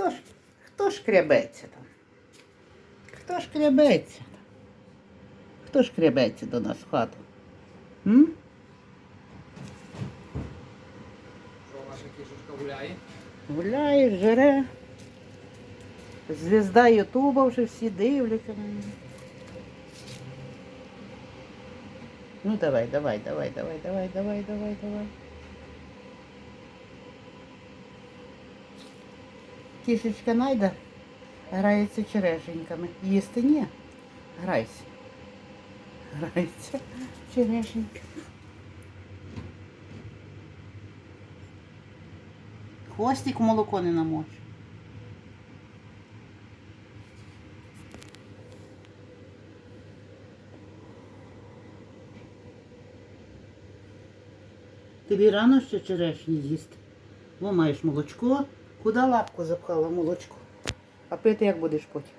Хто ж, хто ж крябеться там? Хто ж крябеться там? Хто ж крябеться до нас в хату? М? Що ваша кішечка гуляє? Гуляє, жере. Звізда Ютуба вже всі дивляться на неї. Ну давай, давай, давай, давай, давай, давай, давай, давай. Кішечка найда грається черешеньками. Їсти ні. Грайся. Грається черешенька. Хвостик молоко не намочь. Тобі рано ще черешні їсти. Бо маєш молочко. Куди лапку запхала молочко? А пити як будеш потім?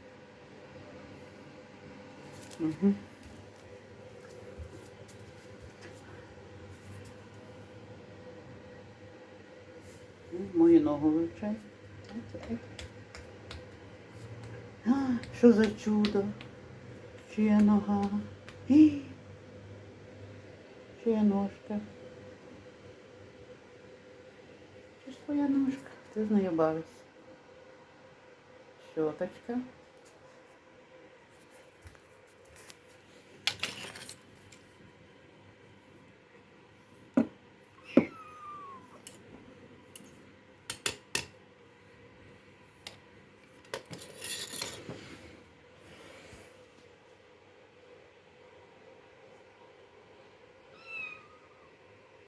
Угу. Мою ногу вивчай. Що за чудо? Чия нога? Чия ножка? Це ж твоя ножка. Ти з нею. Щоточка.